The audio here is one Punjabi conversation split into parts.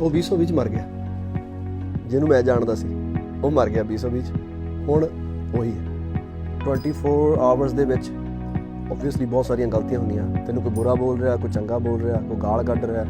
ਉਹ 2020 ਚ ਮਰ ਗਿਆ। ਜਿਹਨੂੰ ਮੈਂ ਜਾਣਦਾ ਸੀ, ਉਹ ਮਰ ਗਿਆ 2020 ਚ ਹੁਣ ਉਹੀ ਹੈ। 24 ਆਵਰਸ ਦੇ ਵਿੱਚ ਆਬਵੀਅਸਲੀ ਬਹੁਤ ਸਾਰੀਆਂ ਗਲਤੀਆਂ ਹੁੰਦੀਆਂ। ਤੈਨੂੰ ਕੋਈ ਬੁਰਾ ਬੋਲ ਰਿਹਾ, ਕੋਈ ਚੰਗਾ ਬੋਲ ਰਿਹਾ, ਕੋਈ ਗਾਲ ਕੱਢ ਰਿਹਾ,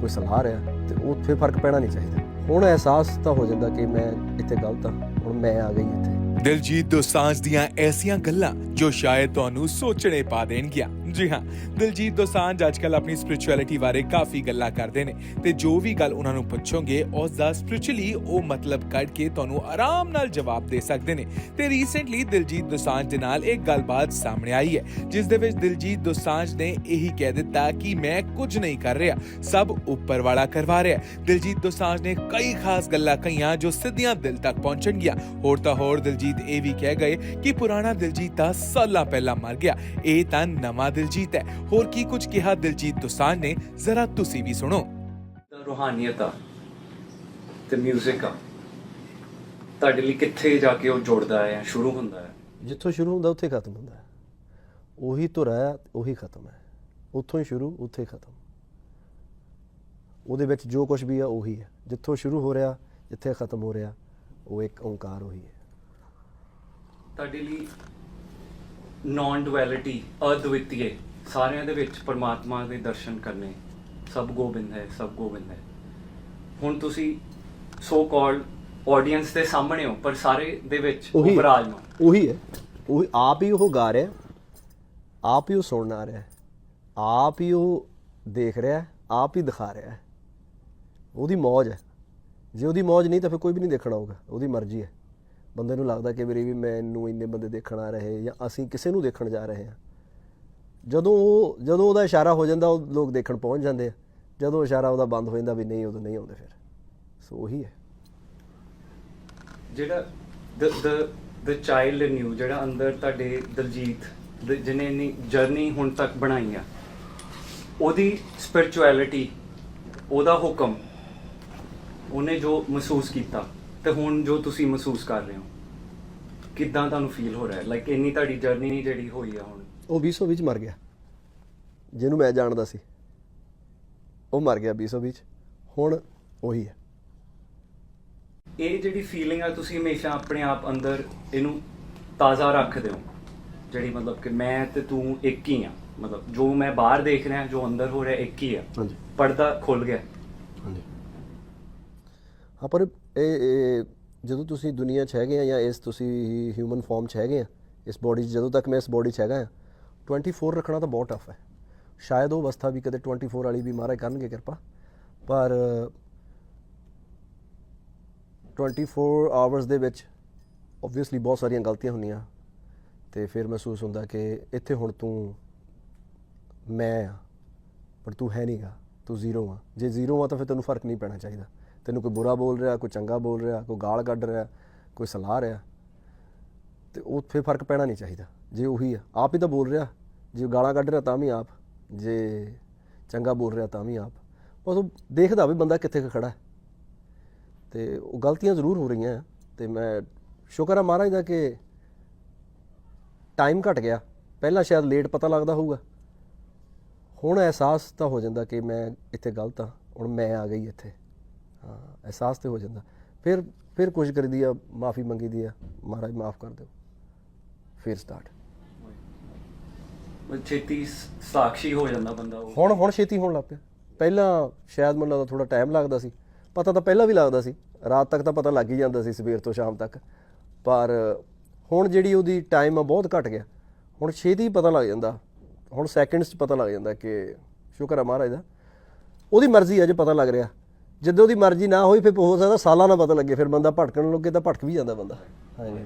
ਕੋਈ ਸਲਾਹ ਰਿਹਾ, ਤੇ ਉੱਥੇ ਫ਼ਰਕ ਪੈਣਾ ਨਹੀਂ ਚਾਹੀਦਾ। ਹੁਣ ਅਹਿਸਾਸ ਤਾਂ ਹੋ ਜਾਂਦਾ ਕਿ ਮੈਂ ਇੱਥੇ ਗਲਤ ਹਾਂ, ਹੁਣ ਮੈਂ ਆ ਗਈ ਇੱਥੇ। ਦਿਲਜੀਤ ਦੋਸਾਂਝ ਦੀਆਂ ਐਸੀਆਂ ਗੱਲਾਂ ਜੋ ਸ਼ਾਇਦ ਤੁਹਾਨੂੰ ਸੋਚਣੇ ਪਾ ਦੇਣਗੀਆਂ। ਜੀ ਹਾਂ, ਦਿਲਜੀਤ ਦੋਸਾਂਝ ਅੱਜਕੱਲ ਆਪਣੀ ਸਪਿਰਚੁਅਲਿਟੀ ਬਾਰੇ ਕਾਫੀ ਗੱਲਾਂ ਕਰਦੇ ਨੇ ਤੇ ਜੋ ਵੀ ਗੱਲ ਉਹਨਾਂ ਨੂੰ ਪੁੱਛੋਗੇ, ਉਸ ਦਾ ਸਪਿਰਚੁਅਲੀ ਉਹ ਮਤਲਬ ਕੱਢ ਕੇ ਤੁਹਾਨੂੰ ਆਰਾਮ ਨਾਲ ਜਵਾਬ ਦੇ ਸਕਦੇ ਨੇ ਤੇ ਰੀਸੈਂਟਲੀ ਦਿਲਜੀਤ ਦੋਸਾਂਝ ਦੇ ਨਾਲ ਇੱਕ ਗੱਲਬਾਤ ਸਾਹਮਣੇ ਆਈ ਹੈ, ਜਿਸ ਦੇ ਵਿੱਚ ਦਿਲਜੀਤ ਦੋਸਾਂਝ ਨੇ ਇਹੀ ਕਹਿ ਦਿੱਤਾ ਕਿ ਮੈਂ ਕੁਝ ਨਹੀਂ ਕਰ ਰਿਹਾ, ਸਭ ਉੱਪਰ ਵਾਲਾ ਕਰਵਾ ਰਿਹਾ ਦਿਲਜੀਤ ਦੋਸਾਂਝ ਨੇ ਕਈ ਖਾਸ ਗੱਲਾਂ ਕਹੀਆਂ ਜੋ ਸਿੱਧੀਆਂ ਦਿਲ ਤੱਕ ਪਹੁੰਚਣਗੀਆਂ ਹੋਰ ਤਾਂ ਹੋਰ ਦਿਲਜੀਤ ਇਹ ਵੀ ਕਹਿ ਗਏ ਕਿ ਪੁਰਾਣਾ ਦਿਲਜੀਤ ਤਾਂ ਸਾਲਾਂ ਪਹਿਲਾਂ ਮਰ ਗਿਆ, ਇਹ ਤਾਂ ਨਵਾਂ ਦਿਲਜੀਤ ਹੈ। ਹੋਰ ਕੀ ਕੁਝ ਕਿਹਾ ਦਿਲਜੀਤ ਦੋਸਾਂਝ ਨੇ? ਜ਼ਰਾ ਤੁਸੀਂ ਵੀ ਸੁਣੋ। ਰੂਹਾਨੀਅਤ ਆ ਤੇ 뮤직 ਆ। ਤੁਹਾਡੇ ਲਈ ਕਿੱਥੇ ਜਾ ਕੇ ਉਹ ਜੁੜਦਾ ਹੈ ਸ਼ੁਰੂ ਹੁੰਦਾ ਹੈ? ਜਿੱਥੋਂ ਸ਼ੁਰੂ ਹੁੰਦਾ ਉੱਥੇ ਖਤਮ ਹੁੰਦਾ ਹੈ। ਉਹੀ ਧੁਰਾ ਹੈ ਉਹੀ ਖਤਮ ਹੈ। ਉੱਥੋਂ ਹੀ ਸ਼ੁਰੂ ਉੱਥੇ ਖਤਮ। ਉਹਦੇ ਵਿੱਚ ਜੋ ਕੁਝ ਵੀ ਆ ਉਹੀ ਹੈ। ਜਿੱਥੋਂ ਸ਼ੁਰੂ ਹੋ ਰਿਹਾ ਜਿੱਥੇ ਖਤਮ ਹੋ ਰਿਹਾ ਉਹ ਇੱਕ ਓੰਕਾਰ ਉਹੀ ਹੈ। ਤੁਹਾਡੇ ਲਈ ਨਾਨ ਡੁਐਲਿਟੀ ਅਦਵਿਤੀਏ ਸਾਰਿਆਂ ਦੇ ਵਿੱਚ ਪਰਮਾਤਮਾ ਦੇ ਦਰਸ਼ਨ ਕਰਨੇ। ਸਭ ਗੋਬਿੰਦ ਹੈ ਸਭ ਗੋਬਿੰਦ ਹੈ। ਹੁਣ ਤੁਸੀਂ ਸੋ ਕਾਲਡ ਆਡੀਅנס ਦੇ ਸਾਹਮਣੇ ਹੋ ਪਰ ਸਾਰੇ ਦੇ ਵਿੱਚ ਉਹ। ਵਿਰਾਜਮਾਨ। ਉਹੀ ਹੈ। ਉਹੀ ਆਪ ਹੀ ਉਹ ਗਾ ਰਿਹਾ ਆਪ ਹੀ ਉਹ ਸੁਣਨ ਆ ਰਿਹਾ ਆਪ ਹੀ ਉਹ ਦੇਖ ਰਿਹਾ ਆਪ ਹੀ ਦਿਖਾ ਰਿਹਾ। ਉਹਦੀ ਮੌਜ ਹੈ। ਜੇ ਉਹਦੀ ਮੌਜ ਨਹੀਂ ਤਾਂ ਫਿਰ ਕੋਈ ਵੀ ਨਹੀਂ ਦੇਖਣ ਆਊਗਾ ਉਹਦੀ ਮਰਜ਼ੀ ਹੈ। ਬੰਦੇ ਨੂੰ ਲੱਗਦਾ ਕਿ ਵੀਰੇ ਵੀ ਮੈਨੂੰ ਇੰਨੇ ਬੰਦੇ ਦੇਖਣ ਆ ਰਹੇ ਜਾਂ ਅਸੀਂ ਕਿਸੇ ਨੂੰ ਦੇਖਣ ਜਾ ਰਹੇ ਹਾਂ। ਜਦੋਂ ਉਹ, ਜਦੋਂ ਉਹਦਾ ਇਸ਼ਾਰਾ ਹੋ ਜਾਂਦਾ, ਉਹ ਲੋਕ ਦੇਖਣ ਪਹੁੰਚ ਜਾਂਦੇ ਆ। ਜਦੋਂ ਇਸ਼ਾਰਾ ਉਹਦਾ ਬੰਦ ਹੋ ਜਾਂਦਾ ਵੀ ਨਹੀਂ, ਉਦੋਂ ਨਹੀਂ ਆਉਂਦੇ ਫਿਰ। ਸੋ ਉਹੀ ਹੈ। ਜਿਹੜਾ ਦ ਦ ਦ ਚਾਈਲਡ ਇਨ ਯੂ ਜਿਹੜਾ ਅੰਦਰ ਤੁਹਾਡੇ ਦਲਜੀਤ, ਦ- ਜਿਹਨੇ ਇਨੀ ਜਰਨੀ ਹੁਣ ਤੱਕ ਬਣਾਈ ਆ, ਉਹਦੀ ਸਪਿਰਚੁਅਲਿਟੀ ਉਹਦਾ ਹੁਕਮ, ਉਹਨੇ ਜੋ ਮਹਿਸੂਸ ਕੀਤਾ ਤੇ ਹੁਣ ਜੋ ਤੁਸੀਂ ਮਹਿਸੂਸ ਕਰ ਰਹੇ ਹੋ ਕਿੱਦਾਂ ਤੁਹਾਨੂੰ ਫੀਲ ਹੋ ਰਿਹਾ? ਹੈ ਲਾਈਕ ਇੰਨੀ ਤੁਹਾਡੀ ਜਰਨੀ ਜਿਹੜੀ ਹੋਈ ਆ ਹੁਣ। ਉਹ 2020 ਚ ਮਰ ਗਿਆ। ਜਿਹਨੂੰ ਮੈਂ ਜਾਣਦਾ ਸੀ ਉਹ ਮਰ ਗਿਆ 2020 ਚ। ਹੁਣ ਉਹੀ ਹੈ। ਇਹ ਜਿਹੜੀ ਫੀਲਿੰਗ ਆ ਤੁਸੀਂ ਹਮੇਸ਼ਾ ਆਪਣੇ ਆਪ ਅੰਦਰ ਇਹਨੂੰ ਤਾਜ਼ਾ ਰੱਖਦੇ ਹੋ ਜਿਹੜੀ ਮਤਲਬ ਕਿ ਮੈਂ ਤੇ ਤੂੰ ਇੱਕ ਹੀ ਆ। ਮਤਲਬ ਜੋ ਮੈਂ ਬਾਹਰ ਦੇਖ ਰਿਹਾ ਜੋ ਅੰਦਰ ਹੋ ਰਿਹਾ ਇੱਕ ਹੀ ਆ। ਹਾਂਜੀ। ਪਰਦਾ ਖੁੱਲ ਗਿਆ। ਹਾਂਜੀ। ਹਾਂ ਪਰ ਇਹ ਇਹ ਜਦੋਂ ਤੁਸੀਂ ਦੁਨੀਆ 'ਚ ਹੈਗੇ ਆ ਜਾਂ ਇਸ ਤੁਸੀਂ ਹਿਊਮਨ ਫਾਰਮ 'ਚ ਹੈਗੇ ਆ, ਇਸ ਬੋਡੀ 'ਚ ਜਦੋਂ ਤੱਕ ਮੈਂ ਇਸ ਬੋਡੀ 'ਚ ਹੈਗਾ ਆ 24 ਰੱਖਣਾ ਤਾਂ ਬਹੁਤ ਟਫ ਹੈ। ਸ਼ਾਇਦ ਉਹ ਅਵਸਥਾ ਵੀ ਕਦੇ 24 ਵਾਲੀ ਵੀ ਮਹਾਰਾਜ ਕਰਨਗੇ ਕਿਰਪਾ, ਪਰ 24 ਆਵਰਸ ਦੇ ਵਿੱਚ ਆਬਵੀਅਸਲੀ ਬਹੁਤ ਸਾਰੀਆਂ ਗਲਤੀਆਂ ਹੁੰਦੀਆਂ, ਤੇ ਫਿਰ ਮਹਿਸੂਸ ਹੁੰਦਾ ਕਿ ਇੱਥੇ ਹੁਣ ਤੂੰ ਮੈਂ ਆ, ਪਰ ਤੂੰ ਹੈ ਨਹੀਂਗਾ ਤੂੰ ਜ਼ੀਰੋ ਆ। ਜੇ ਜ਼ੀਰੋ ਆ ਤਾਂ ਫਿਰ ਤੈਨੂੰ ਫ਼ਰਕ ਨਹੀਂ ਪੈਣਾ ਚਾਹੀਦਾ। ਤੈਨੂੰ ਕੋਈ ਬੁਰਾ ਬੋਲ ਰਿਹਾ, ਕੋਈ ਚੰਗਾ ਬੋਲ ਰਿਹਾ, ਕੋਈ ਗਾਲ ਕੱਢ ਰਿਹਾ, ਕੋਈ ਸਲਾਹ ਰਿਹਾ, ਤੇ ਉਹ ਫਿਰ ਫ਼ਰਕ ਪੈਣਾ ਨਹੀਂ ਚਾਹੀਦਾ। ਜੇ ਉਹੀ ਆ, ਆਪ ਹੀ ਤਾਂ ਬੋਲ ਰਿਹਾ। ਜੇ ਗਾਲਾਂ ਕੱਢ ਰਿਹਾ ਤਾਂ ਵੀ ਆਪ, ਜੇ ਚੰਗਾ ਬੋਲ ਰਿਹਾ ਤਾਂ ਵੀ ਆਪ। ਬਸ ਉਹ ਦੇਖਦਾ ਵੀ ਬੰਦਾ ਕਿੱਥੇ ਕੁ ਖੜਾ ਹੈ। ਤੇ ਉਹ ਗਲਤੀਆਂ ਜ਼ਰੂਰ ਹੋ ਰਹੀਆਂ ਆ। ਤੇ ਮੈਂ ਸ਼ੁਕਰ ਆ ਮਹਾਰਾਜ ਦਾ ਕਿ ਟਾਈਮ ਘਟ ਗਿਆ। ਪਹਿਲਾਂ ਸ਼ਾਇਦ ਲੇਟ ਪਤਾ ਲੱਗਦਾ ਹੋਊਗਾ। ਹੁਣ ਅਹਿਸਾਸ ਤਾਂ ਹੋ ਜਾਂਦਾ ਕਿ ਮੈਂ ਇੱਥੇ ਗਲਤ ਹਾਂ, ਹੁਣ ਮੈਂ ਆ ਗਈ ਇੱਥੇ। ਹਾਂ ਅਹਿਸਾਸ ਤੇ ਹੋ ਜਾਂਦਾ। ਫਿਰ ਫਿਰ ਕੋਸ਼ਿਸ਼ ਕਰੀਦੀ ਆ ਮਾਫੀ ਮੰਗੀਦੀ ਆ ਮਹਾਰਾਜ ਮਾਫ ਕਰ ਦਿਓ। ਫਿਰ ਸਟਾਰਟ ਬਸ ਛੇਤੀ ਸਾਖੀ ਹੋ ਜਾਂਦਾ ਬੰਦਾ ਉਹ। ਹੁਣ ਹੁਣ ਛੇਤੀ ਹੋਣ ਲੱਗ ਪਿਆ। ਪਹਿਲਾਂ ਸ਼ਾਇਦ ਮੈਨੂੰ ਲੱਗਦਾ ਥੋੜਾ ਟਾਈਮ ਲੱਗਦਾ ਸੀ। ਪਤਾ ਤਾਂ ਪਹਿਲਾਂ ਵੀ ਲੱਗਦਾ ਸੀ। ਰਾਤ ਤੱਕ ਤਾਂ ਪਤਾ ਲੱਗ ਹੀ ਜਾਂਦਾ ਸੀ ਸਵੇਰ ਤੋਂ ਸ਼ਾਮ ਤੱਕ। ਪਰ ਹੁਣ ਜਿਹੜੀ ਉਹਦੀ ਟਾਈਮ ਆ ਬਹੁਤ ਘਟ ਗਿਆ। ਹੁਣ ਛੇਤੀ ਪਤਾ ਲੱਗ ਜਾਂਦਾ। ਹੁਣ ਸੈਕਿੰਡਸ 'ਚ ਪਤਾ ਲੱਗ ਜਾਂਦਾ ਕਿ ਸ਼ੁਕਰ ਆ ਮਹਾਰਾਜ ਦਾ। ਉਹਦੀ ਮਰਜ਼ੀ ਆ ਜੇ ਪਤਾ ਲੱਗ ਰਿਹਾ। ਜਦੋਂ ਉਹਦੀ ਮਰਜ਼ੀ ਨਾ ਹੋਈ ਫਿਰ ਹੋ ਸਕਦਾ ਸਾਲਾਂ ਨਾਲ ਪਤਾ ਲੱਗੇ ਫਿਰ ਬੰਦਾ ਭਟਕਣ ਲੱਗੇ ਤਾਂ ਭਟਕ ਵੀ ਜਾਂਦਾ ਬੰਦਾ। ਹਾਂਜੀ।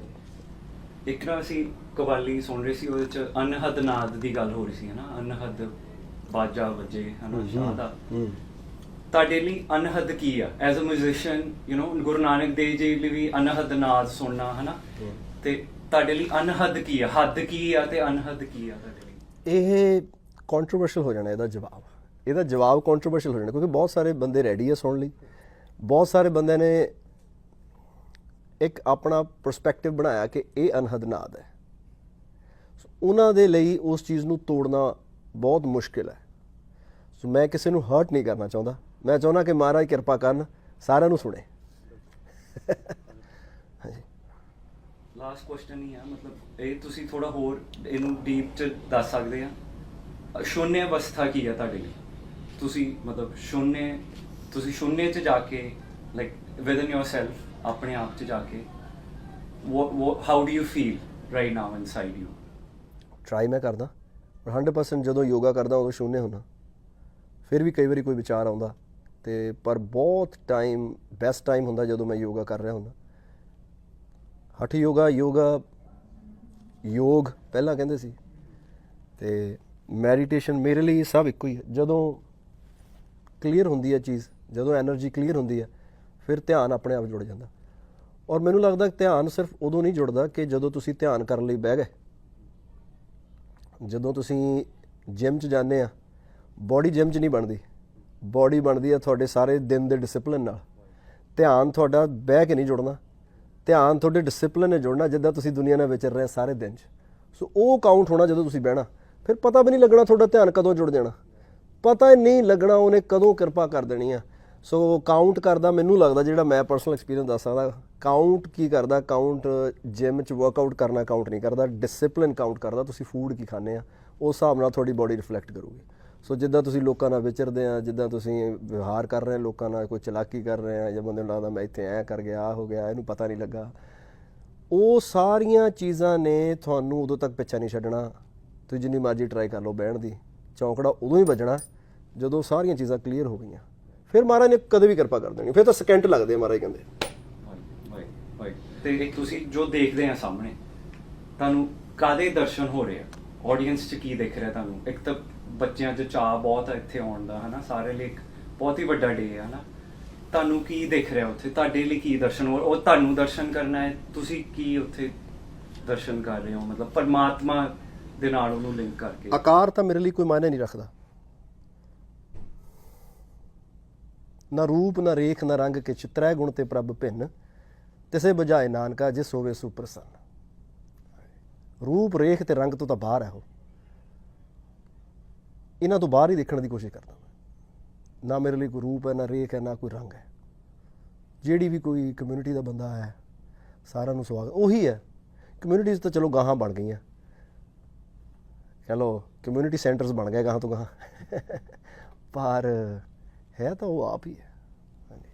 ਇੱਕ ਨਾ ਅਸੀਂ ਕਵਾਲੀ ਸੁਣ ਰਹੇ ਸੀ ਉਹਦੇ ਚ ਅਨਹਦ ਨਾਦ ਦੀ ਗੱਲ ਹੋ ਰਹੀ ਸੀ ਹਨਾ? ਅਨਹਦ ਬਾਜਾ ਵਜੇ ਹਨਾ? ਸ਼ਾਹ ਦਾ। ਹੂੰ। ਤੁਹਾਡੇ ਲਈ ਅਨਹਦ ਕੀ ਆ? As a musician you know Guru Nanak Dev ji ਲਈ ਵੀ ਅਨਹਦ ਨਾਦ ਸੁਣਨਾ ਹਨਾ? ਤੇ ਤੁਹਾਡੇ ਲਈ ਅਨਹਦ ਕੀ ਆ? ਹੱਦ ਕੀ ਆ ਤੇ ਅਨਹਦ ਕੀ ਆ ਤੁਹਾਡੇ ਲਈ? ਇਹ ਕੰਟਰੋਵਰਸ਼ੀਅਲ ਹੋ ਜਾਣਾ ਇਹਦਾ ਜਵਾਬ। ਇਹਦਾ ਜਵਾਬ ਕੰਟਰੋਵਰਸ਼ੀਅਲ ਹੋ ਜਾਣਾ, ਕਿਉਂਕਿ ਬਹੁਤ ਸਾਰੇ ਬੰਦੇ ਰੈਡੀ ਆ ਸੁਣਨ ਲਈ। ਬਹੁਤ ਸਾਰੇ ਬੰਦਿਆਂ ਨੇ ਇੱਕ ਆਪਣਾ ਪਰਸਪੈਕਟਿਵ ਬਣਾਇਆ ਕਿ ਇਹ ਅਨਹਦ ਨਾਦ ਹੈ। ਉਹਨਾਂ ਦੇ ਲਈ ਉਸ ਚੀਜ਼ ਨੂੰ ਤੋੜਨਾ ਬਹੁਤ ਮੁਸ਼ਕਿਲ ਹੈ। ਸੋ ਮੈਂ ਕਿਸੇ ਨੂੰ ਹਰਟ ਨਹੀਂ ਕਰਨਾ ਚਾਹੁੰਦਾ। ਮੈਂ ਚਾਹੁੰਦਾ ਕਿ ਮਹਾਰਾਜ ਕਿਰਪਾ ਕਰਨ, ਸਾਰਿਆਂ ਨੂੰ ਸੁਣੇ। ਹਾਂਜੀ। ਲਾਸਟ ਕੁਐਸਚਨ ਹੀ ਆ, ਮਤਲਬ ਇਹ ਤੁਸੀਂ ਥੋੜਾ ਹੋਰ ਇਹਨੂੰ ਡੀਪ ਚ ਦੱਸ ਸਕਦੇ ਆ। ਸ਼ੂਨਯ ਅਵਸਥਾ ਕੀ ਹੈ ਤੁਹਾਡੇ ਲਈ? ਤੁਸੀਂ ਮਤਲਬ ਸ਼ੂਨਯ ਤੁਸੀਂ ਸ਼ੂਨਯ ਚ ਜਾ ਕੇ ਲਾਈਕ ਵਿਦਨ yourself, ਆਪਣੇ ਆਪ ਚ ਜਾ ਕੇ, what how do you feel right now inside you try ਮੈਂ ਕਰਦਾ। ਪਰ 100% ਜਦੋਂ ਯੋਗਾ ਕਰਦਾ, ਉਦੋਂ ਸ਼ੂਨਯ ਹੁੰਦਾ ਫਿਰ ਵੀ ਕਈ ਵਾਰੀ ਕੋਈ ਵਿਚਾਰ ਆਉਂਦਾ ਤੇ ਪਰ ਬਹੁਤ ਟਾਈਮ ਬੈਸਟ ਟਾਈਮ ਹੁੰਦਾ ਜਦੋਂ ਮੈਂ ਯੋਗਾ ਕਰ ਰਿਹਾ ਹੁੰਦਾ। ਹਠ ਯੋਗਾ ਯੋਗਾ ਯੋਗ, ਪਹਿਲਾਂ ਕਹਿੰਦੇ ਸੀ। ਤੇ ਮੈਡੀਟੇਸ਼ਨ ਮੇਰੇ ਲਈ ਸਭ ਇੱਕੋ ਹੀ ਹੈ ਜਦੋਂ ਕਲੀਅਰ ਹੁੰਦੀ ਹੈ ਚੀਜ਼, ਜਦੋਂ એનર્ਜੀ ਕਲੀਅਰ ਹੁੰਦੀ ਹੈ, ਫਿਰ ਧਿਆਨ ਆਪਣੇ ਆਪ ਜੁੜ ਜਾਂਦਾ। ਔਰ ਮੈਨੂੰ ਲੱਗਦਾ ਧਿਆਨ ਸਿਰਫ ਉਦੋਂ ਨਹੀਂ ਜੁੜਦਾ ਕਿ ਜਦੋਂ ਤੁਸੀਂ ਧਿਆਨ ਕਰਨ ਲਈ ਬਹਿ ਗਏ। ਜਦੋਂ ਤੁਸੀਂ ਜਿਮ 'ਚ ਜਾਂਦੇ ਆ ਬਾਡੀ ਜਿਮ 'ਚ ਨਹੀਂ ਬਣਦੀ। ਬਾਡੀ ਬਣਦੀ ਆ ਤੁਹਾਡੇ ਸਾਰੇ ਦਿਨ ਦੇ ਡਿਸਪਲਿਨ ਨਾਲ। ਧਿਆਨ ਤੁਹਾਡਾ ਬਹਿ ਕੇ ਨਹੀਂ ਜੁੜਨਾ। ਧਿਆਨ ਤੁਹਾਡੇ ਡਿਸਪਲਿਨ ਨਾਲ ਜੁੜਨਾ, ਜਿੱਦਾਂ ਤੁਸੀਂ ਦੁਨੀਆ ਨਾਲ ਵਿਚਰ ਰਹੇ ਸਾਰੇ ਦਿਨ 'ਚ। ਸੋ ਉਹ ਕਾਊਂਟ ਹੋਣਾ ਜਦੋਂ ਤੁਸੀਂ ਬਹਿਣਾ। ਫਿਰ ਪਤਾ ਵੀ ਨਹੀਂ ਲੱਗਣਾ ਤੁਹਾਡਾ ਧਿਆਨ ਕਦੋਂ ਜੁੜ ਜਾਣਾ। ਪਤਾ ਹੀ ਨਹੀਂ ਲੱਗਣਾ ਉਹਨੇ ਕਦੋਂ ਕਿਰਪਾ ਕਰ ਦੇਣੀ ਆ। ਸੋ ਕਾਊਂਟ ਕਰਦਾ, ਮੈਨੂੰ ਲੱਗਦਾ ਜਿਹੜਾ ਮੈਂ ਪਰਸਨਲ ਐਕਸਪੀਰੀਅੰਸ ਦੱਸ ਸਕਦਾ ਕਾਊਂਟ ਕੀ ਕਰਦਾ ਕਾਊਂਟ ਜਿਮ 'ਚ ਵਰਕਆਊਟ ਕਰਨਾ ਕਾਊਂਟ ਨਹੀਂ ਕਰਦਾ ਡਿਸਪਲਿਨ ਕਾਊਂਟ ਕਰਦਾ, ਤੁਸੀਂ ਫੂਡ ਕੀ ਖਾਂਦੇ ਆ, ਉਸ ਹਿਸਾਬ ਨਾਲ ਤੁਹਾਡੀ ਬਾਡੀ ਰਿਫਲੈਕਟ ਕਰੂਗੀ। ਸੋ ਜਿੱਦਾਂ ਤੁਸੀਂ ਲੋਕਾਂ ਨਾਲ ਵਿਚਰਦੇ ਆ, ਜਿੱਦਾਂ ਤੁਸੀਂ ਵਿਵਹਾਰ ਕਰ ਰਹੇ ਲੋਕਾਂ ਨਾਲ ਕੋਈ ਚਲਾਕੀ ਕਰ ਰਹੇ ਆ, ਜਾਂ ਬੰਦੇ ਨੂੰ ਲੱਗਦਾ ਮੈਂ ਇੱਥੇ ਐ ਕਰ ਗਿਆ, ਆਹ ਹੋ ਗਿਆ, ਇਹਨੂੰ ਪਤਾ ਨਹੀਂ ਲੱਗਾ। ਉਹ ਸਾਰੀਆਂ ਚੀਜ਼ਾਂ ਨੇ ਤੁਹਾਨੂੰ ਉਦੋਂ ਤੱਕ ਪਿੱਛਾ ਨਹੀਂ ਛੱਡਣਾ। ਤੁਸੀਂ ਜਿੰਨੀ ਮਰਜ਼ੀ ਟਰਾਈ ਕਰ ਲਓ ਬਹਿਣ ਦੀ। ਚੌਂਕੜਾ ਉਦੋਂ ਹੀ ਵੱਜਣਾ ਜਦੋਂ ਸਾਰੀਆਂ ਚੀਜ਼ਾਂ ਕਲੀਅਰ ਹੋ ਗਈਆਂ। ਫਿਰ ਮਹਾਰਾਜ ਨੇ ਕਦੇ ਵੀ ਕਿਰਪਾ ਕਰ ਦੇਣੀ। ਫਿਰ ਤਾਂ ਸਕਿੰਟ ਲੱਗਦੇ ਮਹਾਰਾਜ ਕਹਿੰਦੇ। ਤੇ ਇੱਕ ਤੁਸੀਂ ਜੋ ਦੇਖਦੇ ਆ ਸਾਹਮਣੇ, ਤੁਹਾਨੂੰ ਕਾਦੇ ਦਰਸ਼ਨ ਹੋ ਰਹੇ ਆ? ਆਡੀਅנס ਚ ਕੀ ਦੇਖ ਰਿਹਾ ਤੁਹਾਨੂੰ? ਇੱਕ ਤਾਂ ਬੱਚਿਆਂ 'ਚ ਚਾਹ ਬਹੁਤ ਹੈ ਇੱਥੇ ਆਉਣ ਦਾ, ਹਨਾ? ਸਾਰੇ ਲਈ ਇੱਕ ਬਹੁਤ ਹੀ ਵੱਡਾ ਡੇ ਹੈ ਹਨਾ? ਤੁਹਾਨੂੰ ਕੀ ਦੇਖ ਰਿਹਾ ਉੱਥੇ? ਤੁਹਾਡੇ ਲਈ ਕੀ ਦਰਸ਼ਨ ਹੋ ਉਹ ਤੁਹਾਨੂੰ ਦਰਸ਼ਨ ਕਰਨਾ ਹੈ? ਤੁਸੀਂ ਕੀ ਉੱਥੇ ਦਰਸ਼ਨ ਕਰ ਰਹੇ ਹੋ? ਮਤਲਬ ਪਰਮਾਤਮਾ ਦੇ ਨਾਲ ਉਹਨੂੰ ਲਿੰਕ ਕਰਕੇ। ਆਕਾਰ ਤਾਂ ਮੇਰੇ ਲਈ ਕੋਈ ਮਾਇਨੇ ਨਹੀਂ ਰੱਖਦਾ। ਨਾ ਰੂਪ, ਨਾ ਰੇਖ, ਨਾ ਰੰਗ ਕੇ ਚਿਤਰੈ ਗੁਣ ਤੇ ਪ੍ਰਭ ਭਿੰਨ, ਤਿਸੇ ਬੁਝਾਏ ਨਾਨਕਾ ਜਿਸ ਹੋਵੇ ਸੁਪ੍ਰਸੰਨ। ਰੂਪ, ਰੇਖ ਤੇ ਰੰਗ ਤੋਂ ਤਾਂ ਬਾਹਰ ਹੈ ਉਹ। ਇਹਨਾਂ ਤੋਂ ਬਾਹਰ ਹੀ ਦੇਖਣ ਦੀ ਕੋਸ਼ਿਸ਼ ਕਰਦਾ ਮੈਂ। ਨਾ ਮੇਰੇ ਲਈ ਕੋਈ ਰੂਪ ਹੈ, ਨਾ ਰੇਖ ਹੈ, ਨਾ ਕੋਈ ਰੰਗ ਹੈ। ਜਿਹੜੀ ਵੀ ਕੋਈ ਕਮਿਊਨਿਟੀ ਦਾ ਬੰਦਾ ਹੈ, ਸਾਰਿਆਂ ਨੂੰ ਸਵਾਗਤ ਉਹੀ ਹੈ। ਕਮਿਊਨਿਟੀਜ਼ ਤਾਂ ਚਲੋ ਗਾਹਾਂ ਬਣ ਗਈਆਂ। ਚਲੋ ਕਮਿਊਨਿਟੀ ਸੈਂਟਰਸ ਬਣ ਗਏ ਗਾਹਾਂ ਤੋਂ ਗਾਹਾਂ। ਪਰ ਹੈ ਤਾਂ ਉਹ ਆਪ ਹੀ ਹੈ। ਹਾਂਜੀ।